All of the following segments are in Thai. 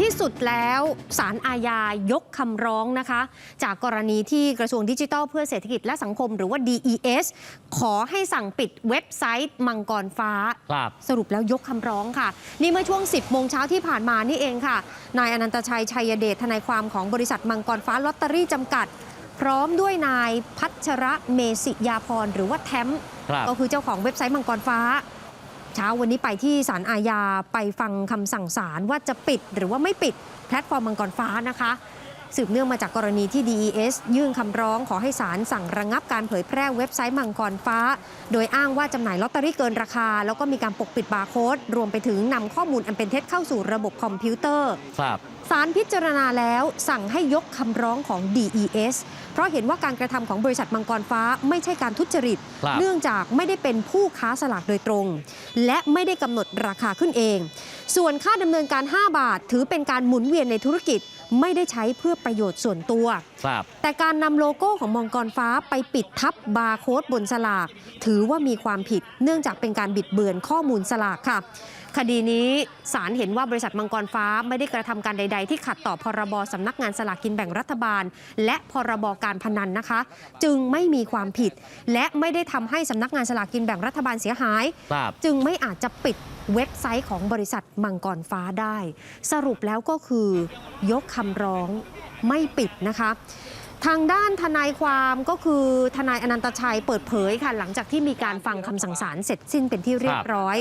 ที่สุดแล้วศาลอาญายกคำร้องนะคะ จากกรณีที่กระทรวงดิจิทัลเพื่อเศรษฐกิจและสังคมหรือว่า DES ขอให้สั่งปิดเว็บไซต์มังกรฟ้า ครับสรุปแล้วยกคำร้องค่ะ นี่เมื่อช่วง 10 โมงเช้าที่ผ่านมานี่เองค่ะ นายอนันตชัย ชัยเดชทนายความของบริษัทมังกรฟ้าลอตเตอรี่จำกัด พร้อมด้วยนายพัชระเมสิยาพรหรือว่าแทมครับ ก็คือเจ้าของเว็บไซต์มังกรฟ้า เช้าวันนี้ไปที่ศาลอาญาไปฟังคำสั่งศาลว่าจะปิดหรือว่าไม่ปิดแพลตฟอร์มมังกรฟ้านะคะ สืบเนื่องมาจากกรณีที่ DES ยื่นคำร้องขอให้ศาลสั่งระงับการเผยแพร่เว็บไซต์มังกรฟ้า โดยอ้างว่าจำหน่ายลอตเตอรี่เกินราคา แล้วก็มีการปกปิดบาร์โค้ดรวมไปถึงนำข้อมูลอันเป็นเท็จเข้าสู่ระบบคอมพิวเตอร์ครับศาลพิจารณาแล้วสั่งให้ยกคำร้องของ DES เพราะเห็นว่าการกระทำของบริษัทมังกรฟ้าไม่ใช่การทุจริตครับเนื่องจากไม่ได้เป็นผู้ค้าสลากโดยตรง และไม่ได้กำหนดราคาขึ้นเอง ส่วนค่าดำเนินการ 5 บาท ถือเป็นการหมุนเวียนในธุรกิจ ไม่ได้ใช้เพื่อประโยชน์ส่วนตัว ครับ แต่การนำโลโก้ของมังกรฟ้าไปปิดทับบาร์โค้ดบนสลาก ถือว่ามีความผิดเนื่องจากเป็นการบิดเบือนข้อมูลสลากค่ะ คดีนี้ศาลเห็นว่าบริษัทมังกรฟ้าไม่ได้กระทำการใด ๆ ที่ขัดต่อพรบสำนักงานสลากกินแบ่งรัฐบาล และพรบการพนันนะคะ จึงไม่มีความผิด และไม่ได้ทำให้สำนักงานสลากกินแบ่งรัฐบาลเสียหาย ครับ จึงไม่อาจจะปิดเว็บไซต์ของบริษัทมังกรฟ้าได้ สรุปแล้วก็คือยกคคำร้องไม่ปิดนะคะ ทางด้านทนายความก็คือทนายอนันตชัยเปิดเผยค่ะหลังจากที่มีการฟังคำสั่งศาลเสร็จสิ้นเป็นที่เรียบร้อย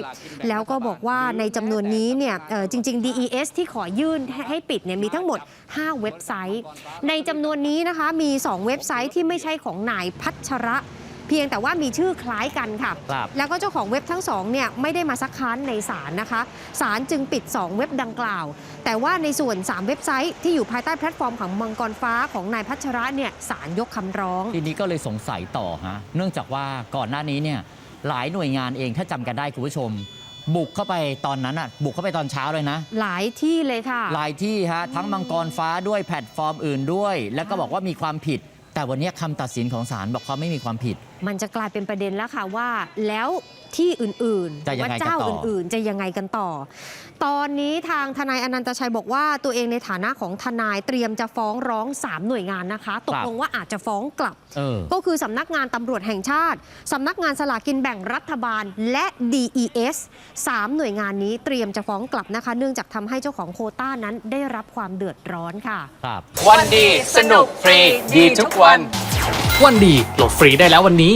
แล้วก็บอกว่าในจำนวนนี้เนี่ยจริง ๆ DES ที่ขอยื่นให้ให้ปิดเนี่ยมีทั้งหมด 5 เว็บไซต์ ในจำนวนนี้นะคะมี 2 เว็บไซต์ที่ไม่ใช่ของนายพัชระ เพียงแต่ว่ามีชื่อคล้ายกันค่ะ ครับแล้วก็เจ้าของเว็บทั้งสองเนี่ยไม่ได้มาซักค้านในศาลนะคะศาลจึงปิด 2 เว็บดังกล่าว แต่ว่าในส่วน 3 เว็บไซต์ที่อยู่ภายใต้แพลตฟอร์มของมังกรฟ้าของนายพัชระเนี่ยศาลยกคำร้อง ทีนี้ก็เลยสงสัยต่อฮะเนื่องจากว่าก่อนหน้านี้เนี่ยหลายหน่วยงานเองถ้าจำกันได้คุณผู้ชม บุกเข้าไปตอนนั้นอะบุกเข้าไปตอนเช้าเลยนะ หลายที่เลยค่ะ หลายที่ฮะทั้งมังกรฟ้าด้วยแพลตฟอร์มอื่นด้วย แล้วก็บอกว่ามีความผิด แต่วันนี้คำตัดสินของศาลบอกเขาไม่มีความผิด มันจะกลายเป็นประเด็นแล้วค่ะว่า แล้วที่อื่นๆจะยังไงว่าเจ้ากันต่ออื่อื่นๆ จะยังไงกันต่อ ตอนนี้ทางทนายอนันตชัยบอกว่าตัวเองในฐานะของทนายเตรียมจะฟ้องร้อง 3 หน่วยงานนะคะ ตกลงว่าอาจจะฟ้องกลับเออก็คือสำนักงานตำรวจแห่งชาติสำนักงานสลากกินแบ่งรัฐบาลและ DES 3 หน่วยงานนี้เตรียมจะฟ้องกลับนะคะ เนื่องจากทำให้เจ้าของโควต้านั้นได้รับความเดือดร้อนค่ะครับวันดีสนุกฟรีดีทุกวัน วันดีโหลดฟรีได้แล้ววันนี้